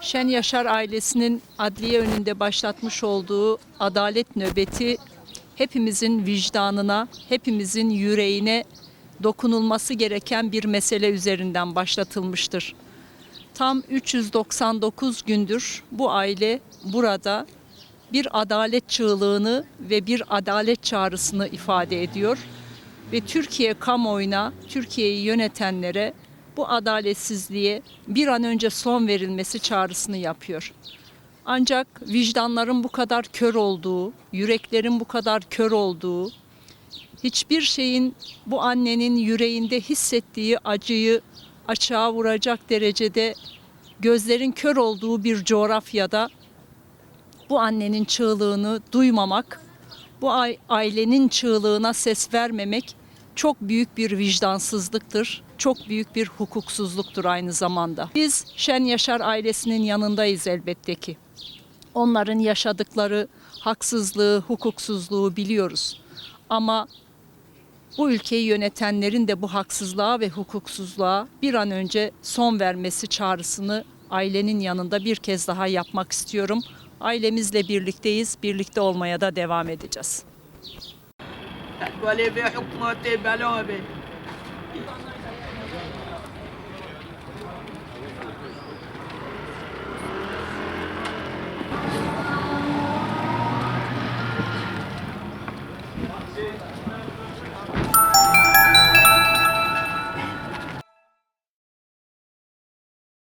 Şen Yaşar ailesinin adliye önünde başlatmış olduğu adalet nöbeti hepimizin vicdanına, hepimizin yüreğine dokunulması gereken bir mesele üzerinden başlatılmıştır. Tam 399 gündür bu aile burada bir adalet çığlığını ve bir adalet çağrısını ifade ediyor ve Türkiye kamuoyuna, Türkiye'yi yönetenlere bu adaletsizliğe bir an önce son verilmesi çağrısını yapıyor. Ancak vicdanların bu kadar kör olduğu, yüreklerin bu kadar kör olduğu, hiçbir şeyin bu annenin yüreğinde hissettiği acıyı açığa vuracak derecede gözlerin kör olduğu bir coğrafyada bu annenin çığlığını duymamak, bu ai- ailenin çığlığına ses vermemek çok büyük bir vicdansızlıktır. Çok büyük bir hukuksuzluktur aynı zamanda. Biz Şen Yaşar ailesinin yanındayız elbette ki. Onların yaşadıkları haksızlığı, hukuksuzluğu biliyoruz. Ama bu ülkeyi yönetenlerin de bu haksızlığa ve hukuksuzluğa bir an önce son vermesi çağrısını ailenin yanında bir kez daha yapmak istiyorum. Ailemizle birlikteyiz, birlikte olmaya da devam edeceğiz. aller vers planter ballon avec.